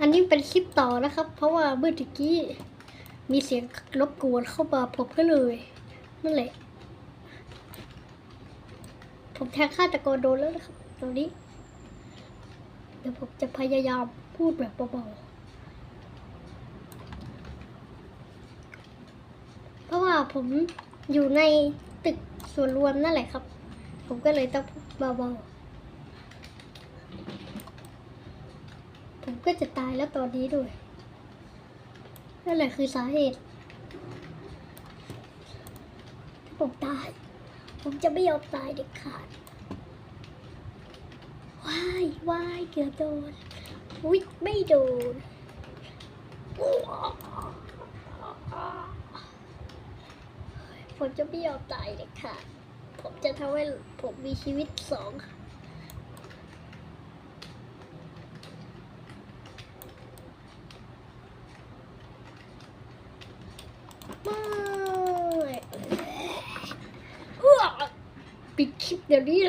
อันนี้เป็นคลิปต่อนะครับ เพราะว่าเมื่อกี้มีเสียงรบกวนเข้ามาผมก็เลยนั่นแหละ ผมแทงฆาตกรโดนแล้วนะครับตอนนี้ เดี๋ยวผมจะพยายามพูดแบบเบาๆเพราะว่าผมอยู่ในตึกส่วนรวมนั่นแหละครับ ผมก็เลยต้องพูดเบาๆ ผมก็จะตายแล้วตอนนี้ด้วย นั่นแหละคือสาเหตุถ้าผมตาย ผมจะไม่ยอมตายเด็ดขาดว้ายว้ายเกือบโดนอุ้ยไม่โดนผมจะไม่ยอมตายเด็ดขาดผมจะทำให้ผมมีชีวิตสอง ไม่ เอื้